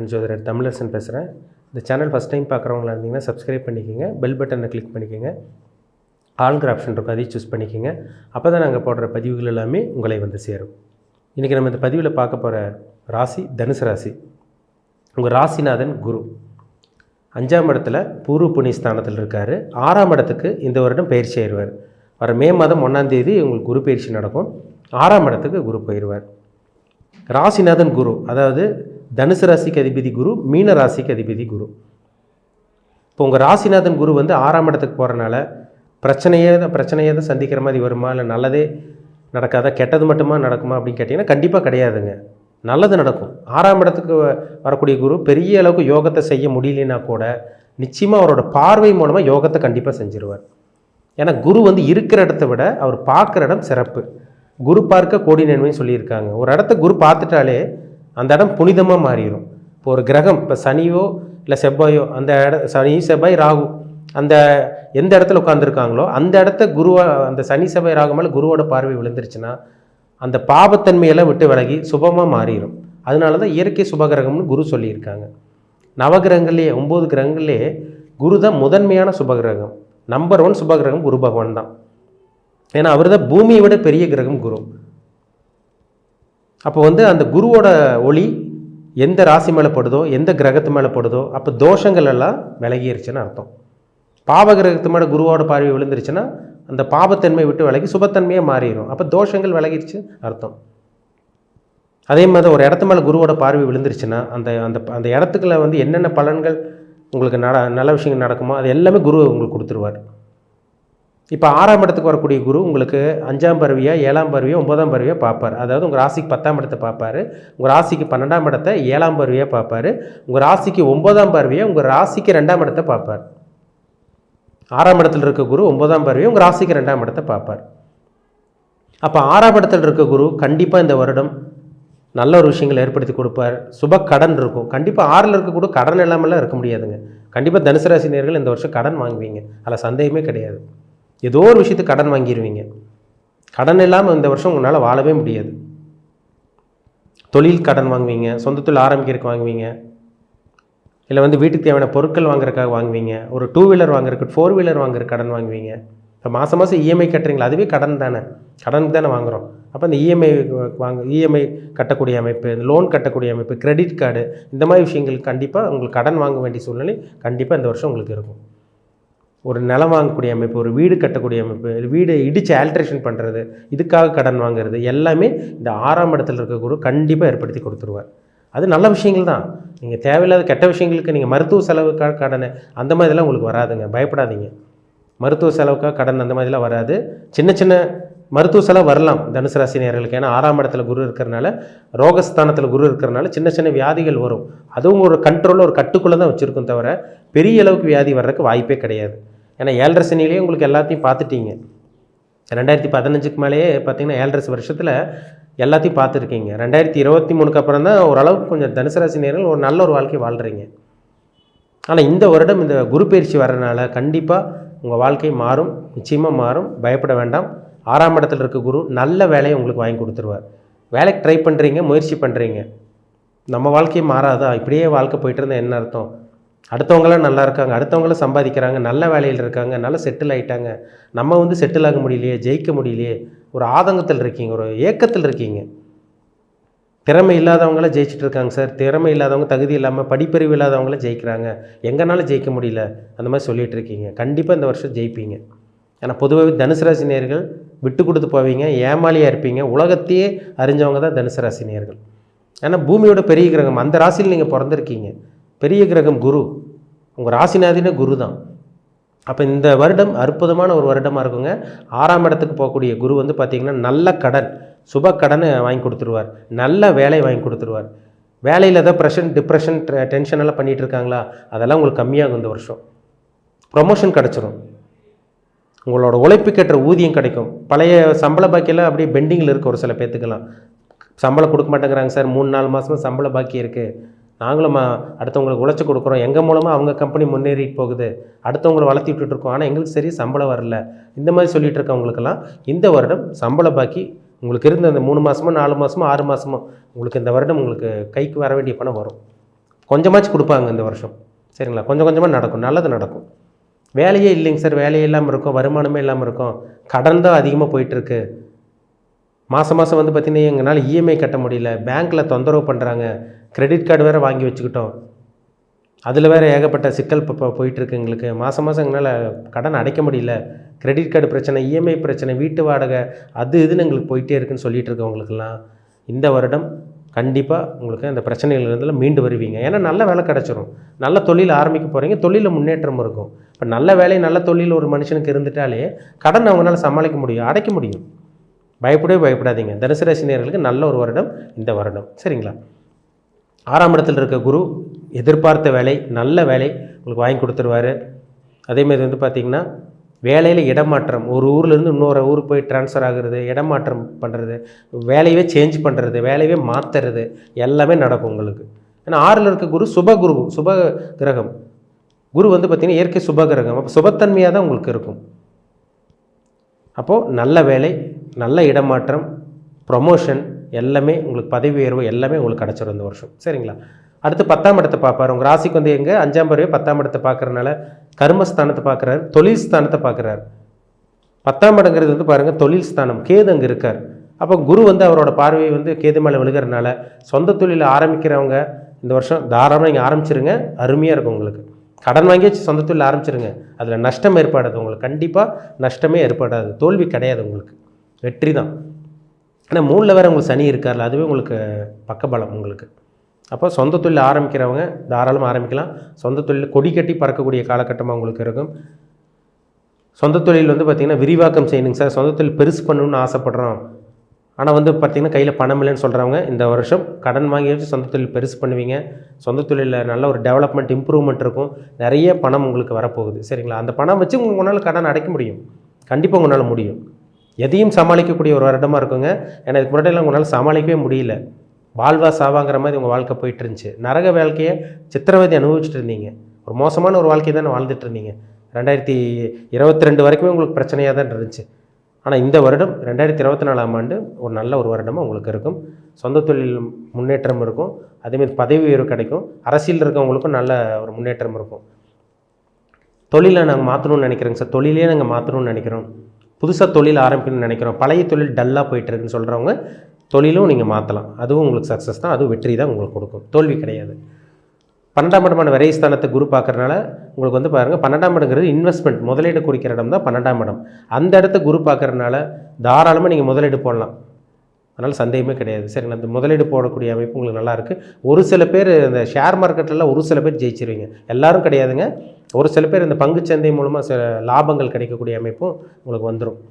அன்ஜோதரர் தமிழரசன் பேசுகிறேன் இந்த channel first time பார்க்குறவங்களா இருந்தீங்கன்னா சப்ஸ்கிரைப் பண்ணிக்கோங்க பெல் பட்டனை கிளிக் பண்ணிக்கோங்க. ஆளுங்கிற ஆப்ஷன் இருக்கும் அதையும் சூஸ் பண்ணிக்கோங்க. அப்போ தான் நாங்கள் போடுற பதிவுகள் எல்லாமே உங்களை வந்து சேரும். இன்றைக்கி நம்ம இந்த பதிவில் பார்க்க போகிற ராசி தனுசு ராசி. உங்கள் ராசிநாதன் குரு. அஞ்சாம் இடத்துல பூர்வ புண்ணிய ஸ்தானத்தில் இருக்கார். ஆறாம் இடத்துக்கு இந்த வருடம் பயிற்சி ஆயிடுவார். வர மே மாதம் ஒன்றாந்தேதி உங்களுக்கு குரு பயிற்சி நடக்கும். ஆறாம் இடத்துக்கு குரு போயிடுவார். ராசிநாதன் குரு அதாவது தனுசு ராசிக்கு அதிபதி குரு மீன ராசிக்கு அதிபதி குரு. இப்போ உங்கள் ராசிநாதன் குரு வந்து ஆறாம் இடத்துக்கு போகிறனால பிரச்சனையே தான் பிரச்சனையே தான் சந்திக்கிற மாதிரி வருமா? இல்லை நல்லதே நடக்காதா? கெட்டது மட்டுமா நடக்குமா அப்படின்னு கேட்டிங்கன்னா கண்டிப்பாக கிடையாதுங்க. நல்லது நடக்கும். ஆறாம் இடத்துக்கு வரக்கூடிய குரு பெரிய அளவுக்கு யோகத்தை செய்ய முடியலனா கூட நிச்சயமாக அவரோட பார்வை மூலமாக யோகத்தை கண்டிப்பாக செஞ்சிருவார். ஏன்னா குரு வந்து இருக்கிற இடத்த விட அவர் பார்க்குற இடம் சிறப்பு. குரு பார்க்க கோடி நன்மைன்னு சொல்லியிருக்காங்க. ஒரு இடத்த குரு பார்த்துட்டாலே அந்த இடம் புனிதமாக மாறிடும் இப்போ ஒரு கிரகம் இப்போ சனியோ இல்லை செவ்வாயோ அந்த இட சனி செவ்வாய் ராகு அந்த எந்த இடத்துல உட்காந்துருக்காங்களோ அந்த இடத்த குருவா அந்த சனி செவ்வாய் ராகு மேலே குருவோட பார்வை விழுந்துருச்சுன்னா அந்த பாபத்தன்மையெல்லாம் விட்டு விலகி சுபமாக மாறிடும் அதனால தான் இயற்கை சுபகிரகம்னு குரு சொல்லியிருக்காங்க. நவகிரகங்கள்லேயே ஒம்பது கிரகங்கள்லேயே குரு தான் முதன்மையான சுபகிரகம். நம்பர் ஒன் சுபகிரகம் குரு பகவான் தான். ஏன்னா அவர் தான் பூமியை விட பெரிய கிரகம் குரு. அப்போ வந்து அந்த குருவோட ஒளி எந்த ராசி மேலே படுதோ எந்த கிரகத்து மேலே படுதோ அப்போ தோஷங்கள் எல்லாம் விலகிருச்சுன்னு அர்த்தம். பாவ கிரகத்து மேலே குருவோட பார்வை விழுந்துருச்சுன்னா அந்த பாபத்தன்மை விட்டு விலகி சுபத்தன்மையாக மாறிடும் அப்போ தோஷங்கள் விலகிருச்சு அர்த்தம். அதே மாதிரி ஒரு இடத்து மேலே குருவோட பார்வை விழுந்துருச்சுன்னா அந்த அந்த அந்த இடத்துக்குள்ள வந்து என்னென்ன பலன்கள் உங்களுக்கு நட நல்ல விஷயங்கள் நடக்குமோ அது எல்லாமே குரு உங்களுக்கு கொடுத்துருவார். இப்போ ஆறாம் இடத்துக்கு வரக்கூடிய குரு உங்களுக்கு அஞ்சாம் பருவியா ஏழாம் பருவியா ஒன்பதாம் பருவியா பார்ப்பார். அதாவது உங்கள் ராசிக்கு பத்தாம் இடத்தை பார்ப்பாரு. உங்கள் ராசிக்கு பன்னெண்டாம் இடத்தை ஏழாம் பருவியாக பார்ப்பார். உங்கள் ராசிக்கு ஒன்பதாம் பருவியை உங்கள் ராசிக்கு ரெண்டாம் இடத்தை பார்ப்பார். ஆறாம் இடத்துல இருக்க குரு ஒன்பதாம் பருவியை உங்கள் ராசிக்கு ரெண்டாம் இடத்தை பார்ப்பார். அப்போ ஆறாம் இடத்துல இருக்க குரு கண்டிப்பாக இந்த வருடம் நல்ல ஒரு விஷயங்களை ஏற்படுத்தி கொடுப்பார். சுப கடன் இருக்கும். கண்டிப்பாக ஆறில் இருக்க கடன் இல்லாமலாம் இருக்க முடியாதுங்க. கண்டிப்பாக தனுசு ராசி நேர்கள் இந்த வருஷம் கடன் வாங்குவீங்க. அதில் சந்தேகமே கிடையாது. ஏதோ ஒரு விஷயத்துக்கு கடன் வாங்கிடுவீங்க கடன் இல்லாமல் இந்த வருஷம் உங்களால் வாழவே முடியாது. தொழில் கடன் வாங்குவீங்க சொந்த தொழில் ஆரம்பிக்கிறதுக்கு வாங்குவீங்க. இல்லை வந்து வீட்டுக்கு தேவையான பொருட்கள் வாங்குறதுக்காக வாங்குவீங்க. ஒரு டூ வீலர் வாங்குறதுக்கு ஃபோர் வீலர் வாங்குற கடன் வாங்குவீங்க. இப்போ மாதம் மாதம் இஎம்ஐ கட்டுறீங்களா? அதுவே கடன் தானே. கடனுக்கு தானே வாங்குகிறோம் அப்போ இந்த இஎம்ஐ வாங்க இஎம்ஐ கட்டக்கூடிய அமைப்பு லோன் கட்டக்கூடிய அமைப்பு கிரெடிட் கார்டு இந்த மாதிரி விஷயங்கள் கண்டிப்பாக உங்களுக்கு கடன் வாங்க வேண்டிய சூழ்நிலை கண்டிப்பாக இந்த வருஷம் உங்களுக்கு இருக்கும். ஒரு நிலம் வாங்கக்கூடிய அமைப்பு ஒரு வீடு கட்டக்கூடிய அமைப்பு வீடு இடித்து ஆல்ட்ரேஷன் பண்ணுறது இதுக்காக கடன் வாங்குறது எல்லாமே இந்த ஆறாம் இடத்துல குரு கண்டிப்பாக ஏற்படுத்தி கொடுத்துருவார். அது நல்ல விஷயங்கள் தான். நீங்கள் தேவையில்லாத கெட்ட விஷயங்களுக்கு நீங்கள் மருத்துவ செலவுக்காக கடனை அந்த மாதிரிலாம் உங்களுக்கு வராதுங்க. பயப்படாதீங்க. மருத்துவ செலவுக்காக கடன் அந்த மாதிரிலாம் வராது. சின்ன சின்ன மருத்துவ செலவு வரலாம். தனுசு ராசி நேர்களுக்கு ஏன்னா ஆறாம் இடத்துல குரு இருக்கிறனால ரோகஸ்தானத்தில் குரு இருக்கிறனால சின்ன சின்ன வியாதிகள் வரும். அதுவும் ஒரு கண்ட்ரோலில் ஒரு கட்டுக்குள்ளே தான் வச்சுருக்கும் தவிர பெரிய அளவுக்கு வியாதி வர்றதுக்கு வாய்ப்பே கிடையாது. ஏன்னா ஏழரை சனிலேயே உங்களுக்கு எல்லாத்தையும் பார்த்துட்டீங்க. ரெண்டாயிரத்தி பதினஞ்சுக்கு மேலேயே பார்த்தீங்கன்னா ஏழரை வருஷத்தில் எல்லாத்தையும் பார்த்துருக்கீங்க. ரெண்டாயிரத்தி இருபத்தி மூணுக்கு அப்புறம் தான் ஓரளவுக்கு கொஞ்சம் தனுசு ராசி நேயர்கள் ஒரு நல்ல ஒரு வாழ்க்கை வாழ்கிறீங்க ஆனால் இந்த வருடம் இந்த குரு பயிற்சி வர்றதுனால கண்டிப்பாக உங்கள் வாழ்க்கை மாறும் நிச்சயமாக மாறும். பயப்பட வேண்டாம். ஆறாம் இடத்துல இருக்க குரு நல்ல வேலையை உங்களுக்கு வாங்கி கொடுத்துருவார். வேலைக்கு ட்ரை பண்ணுறீங்க முயற்சி பண்ணுறீங்க நம்ம வாழ்க்கையை மாறாதா? இப்படியே வாழ்க்கை போயிட்டு இருந்தால் என்ன அர்த்தம்? அடுத்தவங்களாம் நல்லா இருக்காங்க அடுத்தவங்களும் சம்பாதிக்கிறாங்க நல்ல வேலையில் இருக்காங்க நல்லா செட்டில் ஆகிட்டாங்க நம்ம வந்து செட்டில் ஆக முடியலையே ஜெயிக்க முடியலையே ஒரு ஆதங்கத்தில் இருக்கீங்க ஒரு ஏக்கத்தில் இருக்கீங்க. திறமை இல்லாதவங்கள ஜெயிச்சுட்டு இருக்காங்க சார். திறமை இல்லாதவங்க தகுதி இல்லாமல் படிப்பறிவு இல்லாதவங்கள ஜெயிக்கிறாங்க. எங்கனாலும் ஜெயிக்க முடியல அந்த மாதிரி சொல்லிகிட்டு இருக்கீங்க. கண்டிப்பாக இந்த வருஷம் ஜெயிப்பீங்க. ஏன்னா பொதுவாகவே தனுசு ராசி நேர்கள் விட்டு கொடுத்து போவீங்க ஏமாளியாக இருப்பீங்க. உலகத்தையே அறிஞ்சவங்க தான் தனுசு ராசி நேர்கள் ஏன்னா பூமியோட பெரிய கிரகம் அந்த ராசியில் நீங்கள் பிறந்திருக்கீங்க. பெரிய கிரகம் குரு. உங்கள் ராசிநாதினே குரு தான். அப்போ இந்த வருடம் அற்புதமான ஒரு வருடமாக இருக்குங்க. ஆறாம் இடத்துக்கு போகக்கூடிய குரு வந்து பார்த்திங்கன்னா நல்ல கடன் சுப கடனை வாங்கி கொடுத்துருவார். நல்ல வேலையை வாங்கி கொடுத்துருவார். வேலையில் ஏதோ ப்ரெஷன் டிப்ரெஷன் டென்ஷன் எல்லாம் பண்ணிகிட்டு இருக்காங்களா? அதெல்லாம் உங்களுக்கு கம்மியாகும் இந்த வருஷம். ப்ரொமோஷன் கிடச்சிரும். உங்களோட உழைப்புக்கேற்ற ஊதியம் கிடைக்கும். பழைய சம்பள பாக்கியெல்லாம் அப்படியே பெண்டிங்கில் இருக்குது ஒரு சில பேர்த்துக்கெல்லாம் சம்பளம் கொடுக்க மாட்டேங்கிறாங்க சார். மூணு நாலு மாதமாக சம்பள பாக்கி இருக்குது நாங்களும் அடுத்தவங்களுக்கு உழைச்சி கொடுக்குறோம். எங்கள் மூலமாக அவங்க கம்பெனி முன்னேறி போகுது. அடுத்தவங்களை வளர்த்தி விட்டுட்டு இருக்கோம். ஆனால் எங்களுக்கு சரி சம்பளம் வரல. இந்த மாதிரி சொல்லிகிட்டு இருக்கவங்களுக்கெல்லாம் இந்த வருடம் சம்பள பாக்கி உங்களுக்கு இருந்த அந்த மூணு மாதமோ நாலு மாதமோ ஆறு மாதமோ உங்களுக்கு இந்த வருடம் உங்களுக்கு கைக்கு வர வேண்டிய பணம் வரும். கொஞ்சமாச்சும் கொடுப்பாங்க இந்த வருஷம். சரிங்களா? கொஞ்சம் கொஞ்சமாக நடக்கும். நல்லது நடக்கும். வேலையே இல்லைங்க சார். வேலையே இல்லாமல் இருக்கும். வருமானமே இல்லாமல் இருக்கும். கடன் தான் அதிகமாக போயிட்டுருக்கு. மாதம் மாதம் வந்து பார்த்திங்கன்னா எங்களால் இஎம்ஐ கட்ட முடியல. பேங்க்கில் தொந்தரவு பண்ணுறாங்க கிரெடிட் கார்டு வேறு வாங்கி வச்சுக்கிட்டோம். அதில் வேறு ஏகப்பட்ட சிக்கல் இப்போ போயிட்டுருக்கு எங்களுக்கு. மாதம் மாதம் எங்களால் கடன் அடைக்க முடியல. கிரெடிட் கார்டு பிரச்சனை இஎம்ஐ பிரச்சனை வீட்டு வாடகை அது இதுன்னு எங்களுக்கு போயிட்டே இருக்குன்னு சொல்லிகிட்டு இருக்கவங்களுக்கெல்லாம் இந்த வருடம் கண்டிப்பாக உங்களுக்கு அந்த பிரச்சனைகள்லேருந்து மீண்டு வருவீங்க. ஏன்னா நல்ல வேலை கிடச்சிரும். நல்ல தொழில் ஆரம்பிக்க போகிறீங்க தொழிலில் முன்னேற்றம் இருக்கும். இப்போ நல்ல வேலை நல்ல தொழில் ஒரு மனுஷனுக்கு இருந்துட்டாலே கடன் அவங்களால சமாளிக்க முடியும் அடைக்க முடியும். பயப்படவே பயப்படாதீங்க. தனுசு ராசினியர்களுக்கு நல்ல ஒரு வருடம் இந்த வருடம். சரிங்களா? ஆறாம் இடத்துல இருக்க குரு எதிர்பார்த்த வேலை நல்ல வேலை உங்களுக்கு வாங்கி கொடுத்துருவாரு. அதேமாதிரி வந்து பார்த்திங்கன்னா வேலையில் இடமாற்றம். ஒரு ஊர்லேருந்து இன்னொரு ஊருக்கு போய் ட்ரான்ஸ்ஃபர் ஆகுறது இடமாற்றம் பண்ணுறது வேலையவே சேஞ்ச் பண்ணுறது வேலையவே மாற்றுறது எல்லாமே நடக்கும் உங்களுக்கு. ஏன்னா ஆறில் இருக்க குரு சுப குரு சுப கிரகம். குரு வந்து பார்த்திங்கன்னா இயற்கை சுப கிரகம். அப்போ சுபத்தன்மையாக தான் உங்களுக்கு இருக்கும். அப்போது நல்ல வேலை நல்ல இடமாற்றம் ப்ரொமோஷன் எல்லாமே உங்களுக்கு பதவி உயர்வு எல்லாமே உங்களுக்கு கிடச்சிரும் இந்த வருஷம். சரிங்களா? அடுத்து பத்தாம் இடத்தை பார்ப்பார். உங்கள் ராசிக்கு வந்து எங்கே? அஞ்சாம் பருவே பத்தாம் இடத்தை பார்க்குறனால கர்மஸ்தானத்தை பார்க்குறாரு. தொழில் ஸ்தானத்தை பார்க்குறாரு. பத்தாம் இடங்கிறது வந்து பாருங்கள் தொழில் ஸ்தானம். கேது அங்கே இருக்கார். அப்போ குரு வந்து அவரோட பார்வையை வந்து கேது மேலே விழுகிறனால சொந்த தொழிலை ஆரம்பிக்கிறவங்க இந்த வருஷம் தாராளமாக நீங்கள் ஆரம்பிச்சிருங்க. அருமையாக இருக்கும் உங்களுக்கு. கடன் வாங்கி வச்சு சொந்த தொழில் ஆரம்பிச்சிருங்க. அதில் நஷ்டம் ஏற்படாது. உங்களுக்கு கண்டிப்பாக நஷ்டமே ஏற்படாது. தோல்வி கிடையாது உங்களுக்கு. வெற்றி தான். ஆனால் மூணில் வேறு உங்களுக்கு சனி இருக்கார்ல அதுவே உங்களுக்கு பக்கபலம் உங்களுக்கு. அப்போ சொந்த தொழில் ஆரம்பிக்கிறவங்க தாராளமாக ஆரம்பிக்கலாம். சொந்த தொழில் கொடி கட்டி பறக்கக்கூடிய காலகட்டமாக உங்களுக்கு இருக்கும். சொந்த தொழில் வந்து பார்த்திங்கன்னா விரிவாக்கம் செய்யணுங்க சார். சொந்த தொழில் பெருசு பண்ணணும்னு ஆசைப்பட்றோம். ஆனால் வந்து பார்த்திங்கன்னா கையில் பணம் இல்லைன்னு சொல்கிறவங்க இந்த வருஷம் கடன் வாங்கி வச்சு சொந்த தொழில் பெருசு பண்ணுவீங்க. சொந்த தொழிலில் நல்ல ஒரு டெவலப்மெண்ட் இம்ப்ரூவ்மெண்ட் இருக்கும். நிறைய பணம் உங்களுக்கு வரப்போகுது. சரிங்களா? அந்த பணம் வச்சு உங்களால் கடன் அடைக்க முடியும். கண்டிப்பாக உங்களால் முடியும். எதையும் சமாளிக்கக்கூடிய ஒரு வருடமாக இருக்குங்க. ஏன்னா இதுக்கு முன்னாடியெல்லாம் உங்களால் சமாளிக்கவே முடியல. வாழ்வா சாவாங்கிற மாதிரி உங்கள் வாழ்க்கை போயிட்டு இருந்துச்சு நரக வாழ்க்கையை சித்திரவதை அனுபவிச்சுட்டு இருந்தீங்க. ஒரு மோசமான ஒரு வாழ்க்கை தானே வாழ்ந்துட்டு இருந்தீங்க. ரெண்டாயிரத்தி இருபத்தி ரெண்டு வரைக்குமே உங்களுக்கு பிரச்சனையாக தான் இருந்துச்சு. ஆனால் இந்த வருடம் ரெண்டாயிரத்தி இருபத்தி நாலாம் ஆண்டு ஒரு நல்ல ஒரு வருடமாக உங்களுக்கு இருக்கும். சொந்த தொழில் முன்னேற்றம் இருக்கும். அதேமாதிரி பதவி உயர்வு கிடைக்கும். அரசியல் இருக்கவங்களுக்கும் நல்ல ஒரு முன்னேற்றம் இருக்கும். தொழிலை நாங்கள் மாற்றணும்னு நினைக்கிறோங்க சார். தொழிலே நாங்கள் மாற்றணும்னு நினைக்கிறோம். புதுசாக தொழில் ஆரம்பிக்கணும்னு நினைக்கிறோம். பழைய தொழில் டல்லாக போயிட்டு இருக்குன்னு சொல்கிறவங்க தொழிலும் நீங்கள் மாற்றலாம் அதுவும் உங்களுக்கு சக்ஸஸ் தான். அதுவும் வெற்றி தான் உங்களுக்கு கொடுக்கும். தோல்வி கிடையாது. பன்னெண்டாம் இடமான விரைஸ்தானத்தை குரு பார்க்குறனால உங்களுக்கு வந்து பாருங்கள் பன்னெண்டாம் இடங்கிறது இன்வெஸ்ட்மெண்ட் முதலீடு குறிக்கிற இடம் தான் பன்னெண்டாம் இடம். அந்த இடத்த குரு பார்க்குறனால தாராளமாக நீங்கள் முதலீடு போடலாம். அதனால் சந்தேகமே கிடையாது. சரிங்களா? அந்த முதலீடு போடக்கூடிய அமைப்பு உங்களுக்கு நல்லாயிருக்கு ஒரு சில பேர் இந்த ஷேர் மார்க்கெட்டில் ஒரு சில பேர் ஜெயிச்சிருவீங்க. எல்லோரும் கிடையாதுங்க. ஒரு சில பேர் இந்த பங்குச்சந்தை மூலமாக சில லாபங்கள் கிடைக்கக்கூடிய அமைப்பும் உங்களுக்கு வந்துடும்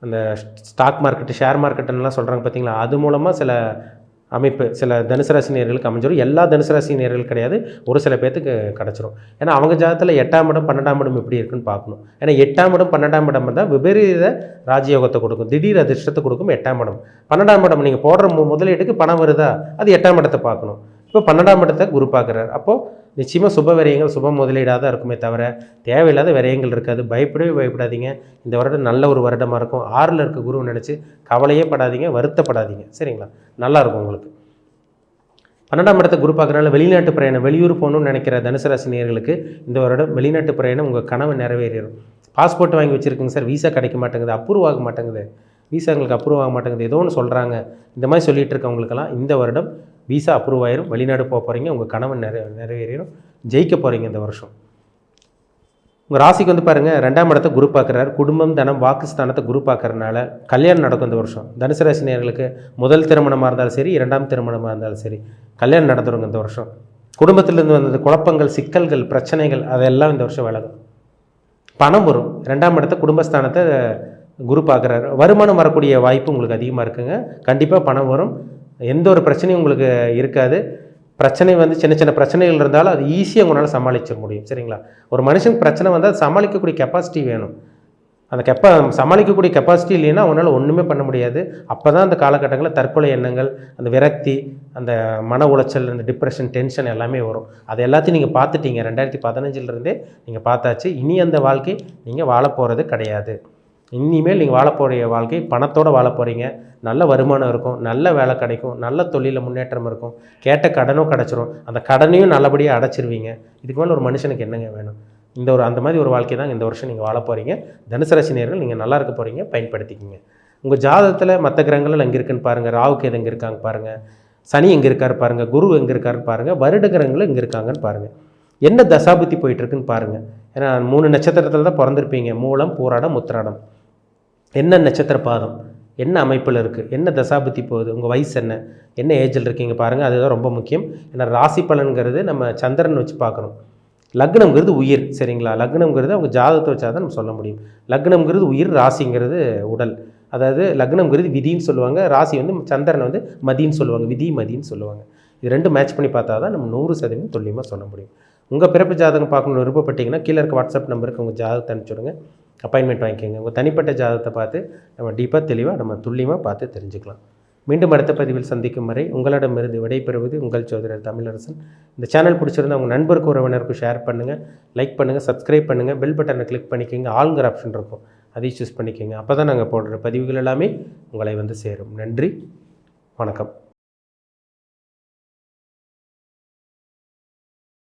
அந்த ஸ்டாக் மார்க்கெட்டு ஷேர் மார்க்கெட்டுன்னெலாம் சொல்கிறாங்க பார்த்தீங்களா? அது மூலமாக சில அமைப்பு சில தனுசு ராசி நேர்களுக்கு அமைஞ்சிடும் எல்லா தனுசு ராசி நேர்கள் கிடையாது. ஒரு சில பேர்த்துக்கு கிடச்சிரும். ஏன்னா அவங்க ஜாதத்தில் எட்டாம் இடம் பன்னெண்டாம் இடம் எப்படி இருக்குன்னு பார்க்கணும். ஏன்னா எட்டாம் இடம் பன்னெண்டாம் இடம் தான் விபரீத ராஜயோகத்தை கொடுக்கும். திடீர் அதிர்ஷ்டத்தை கொடுக்கும் எட்டாம் இடம். பன்னெண்டாம் இடம் நீங்கள் போடுற மு- முதலீட்டுக்கு பணம் வருதா? அது எட்டாம் இடத்தை பார்க்கணும். இப்போ பன்னெண்டாம் இடத்தை குரு பார்க்குறாரு. அப்போது நிச்சயமாக சுப விரயங்கள் சுப முதலீடாக தான் இருக்குமே தவிர தேவையில்லாத விரயங்கள் இருக்காது. பயப்படவே பயப்படாதீங்க. இந்த வருடம் நல்ல ஒரு வருடமாக இருக்கும். ஆறில் இருக்க குருவை நினச்சி கவலையே படாதீங்க வருத்தப்படாதீங்க. சரிங்களா? நல்லாயிருக்கும் உங்களுக்கு. பன்னெண்டாம் இடத்தை குரு பார்க்குறனால வெளிநாட்டு பிரயாணம் வெளியூர் போகணும்னு நினைக்கிற தனுசு ராசி இந்த வருடம் வெளிநாட்டு பிரயாணம் உங்கள் கனவு நிறைவேறிடும். பாஸ்போர்ட் வாங்கி வச்சுருக்குங்க சார். வீசா கிடைக்க மாட்டேங்குது அப்ரூவ் ஆக மாட்டேங்குது. வீசா எங்களுக்கு அப்ரூவ் ஆக மாட்டேங்குது. ஏதோ ஒன்று சொல்கிறாங்க இந்த மாதிரி சொல்லிகிட்டு இருக்கவங்களுக்கெல்லாம் இந்த வருடம் வீசா அப்ரூவ் ஆயிரும். வெளிநாடு போக போகிறீங்க உங்கள் கனவு நிறை நிறைவேறிடும் ஜெயிக்க போகிறீங்க இந்த வருஷம். உங்கள் ராசிக்கு வந்து பாருங்கள் ரெண்டாம் இடத்தை குரு பார்க்குறாரு. குடும்பம் தனம் வாக்குஸ்தானத்தை குரு பார்க்குறதுனால கல்யாணம் நடக்கும் இந்த வருஷம். தனுசு ராசி நேர்களுக்கு முதல் திருமணமாக இருந்தாலும் சரி இரண்டாம் திருமணமாக இருந்தாலும் சரி கல்யாணம் நடந்துருங்க இந்த வருஷம். குடும்பத்திலேருந்து வந்தது குழப்பங்கள் சிக்கல்கள் பிரச்சனைகள் அதெல்லாம் இந்த வருஷம் விலகும். பணம் வரும். ரெண்டாம் இடத்த குடும்பஸ்தானத்தை குரு பார்க்குறாரு. வருமானம் வரக்கூடிய வாய்ப்பு உங்களுக்கு அதிகமாக இருக்குங்க. கண்டிப்பாக பணம் வரும். எந்த ஒரு பிரச்சனையும் உங்களுக்கு இருக்காது. பிரச்சனை வந்து சின்ன சின்ன பிரச்சனைகள் இருந்தாலும் அது ஈஸியாக உங்களால் சமாளிச்சிட முடியும். சரிங்களா? ஒரு மனுஷனுக்கு பிரச்சனை வந்தால் அது சமாளிக்கக்கூடிய கெப்பாசிட்டி வேணும். அந்த கெப்பா சமாளிக்கக்கூடிய கெப்பாசிட்டி இல்லைன்னா அவனால் ஒன்றுமே பண்ண முடியாது. அப்போ தான் அந்த காலகட்டங்களில் தற்கொலை எண்ணங்கள் அந்த விரக்தி அந்த மன உளைச்சல் அந்த டிப்ரெஷன் டென்ஷன் எல்லாமே வரும். அது எல்லாத்தையும் நீங்கள் பார்த்துட்டீங்க. ரெண்டாயிரத்தி பதினஞ்சிலிருந்தே நீங்கள் பார்த்தாச்சு. இனி அந்த வாழ்க்கை நீங்கள் வாழ போகிறது கிடையாது. இனிமேல் நீங்கள் வாழ போகிற வாழ்க்கை பணத்தோடு வாழ போகிறீங்க நல்ல வருமானம் இருக்கும் நல்ல வேலை கிடைக்கும் நல்ல தொழிலில் முன்னேற்றம் இருக்கும். கேட்ட கடனும் கிடச்சிரும். அந்த கடனையும் நல்லபடியாக அடைச்சிருவீங்க. இதுக்கு மேலே ஒரு மனுஷனுக்கு என்னங்க வேணும்? இந்த ஒரு அந்த மாதிரி ஒரு வாழ்க்கை தான் இந்த வருஷம் நீங்கள் வாழ போகிறீங்க தனுசு ராசி நீங்கள் நல்லா இருக்க போகிறீங்க பயன்படுத்திக்கிங்க. உங்கள் ஜாதகத்தில் மற்ற கிரகங்கள் எங்கே இருக்குன்னு பாருங்கள் ராவுக்கு எது எங்கே இருக்காங்க பாருங்கள் சனி எங்கே இருக்காரு பாருங்கள் குரு எங்கே இருக்காருன்னு பாருங்கள் வருட கிரகங்கள் எங்கே இருக்காங்கன்னு பாருங்கள் என்ன தசாபுத்தி போயிட்டு இருக்குன்னு பாருங்கள் ஏன்னா மூணு நட்சத்திரத்தில் தான் பிறந்திருப்பீங்க. மூலம் பூராடம் முத்திராடம் என்ன நட்சத்திர பாதம்? என்ன அமைப்பில் இருக்குது என்ன தசாபுத்தி போகுது? உங்கள் வயசு என்ன? என்ன ஏஜில் இருக்கீங்க பாருங்கள் அதுதான் ரொம்ப முக்கியம். ஏன்னா ராசி பலன்கிறது நம்ம சந்திரன் வச்சு பார்க்கணும். லக்னம்ங்கிறது உயிர் சரிங்களா? லக்னம்ங்கிறது அவங்க ஜாதகத்தை வச்சா தான் நம்ம சொல்ல முடியும். லக்னம்ங்கிறது உயிர் ராசிங்கிறது உடல். அதாவது லக்னம்ங்கிறது விதின்னு சொல்லுவாங்க ராசி வந்து சந்திரனை வந்து மதின்னு சொல்லுவாங்க விதி மதின்னு சொல்லுவாங்க. இது ரெண்டும் மேட்ச் பண்ணி பார்த்தா தான் நம்ம நூறு சதவீதம் துல்லியமாக சொல்ல முடியும். உங்கள் பிறப்பு ஜாதகம் பார்க்கணும்னு விருப்பப்பட்டீங்கன்னா கீழே இருக்க வாட்ஸ்அப் நம்பருக்கு உங்கள் ஜாதகத்தை அனுப்பிச்சுடுங்க அப்பாயின்மெண்ட் வாங்கிக்கோங்க. உங்கள் தனிப்பட்ட ஜாதகத்தை பார்த்து நம்ம டீப்பாக தெளிவாக நம்ம துல்லியமாக பார்த்து தெரிஞ்சுக்கலாம். மீண்டும் அடுத்த பதிவில் சந்திக்கும் வரை உங்களிடமிருந்து விடைபெறுவது உங்கள் சோதரர் தமிழரசன். இந்த சேனல் பிடிச்சிருந்தா உங்கள் நண்பருக்கு உறவினருக்கும் ஷேர் பண்ணுங்கள் லைக் பண்ணுங்கள் சப்ஸ்கிரைப் பண்ணுங்கள் பெல் பட்டனை கிளிக் பண்ணிக்கோங்க. ஆளுங்கிற ஆப்ஷன் இருக்கும். அதையும் சூஸ் பண்ணிக்கோங்க. அப்போ தான் நாங்கள் போடுற பதிவுகள் எல்லாமே உங்களை வந்து சேரும். நன்றி. வணக்கம்.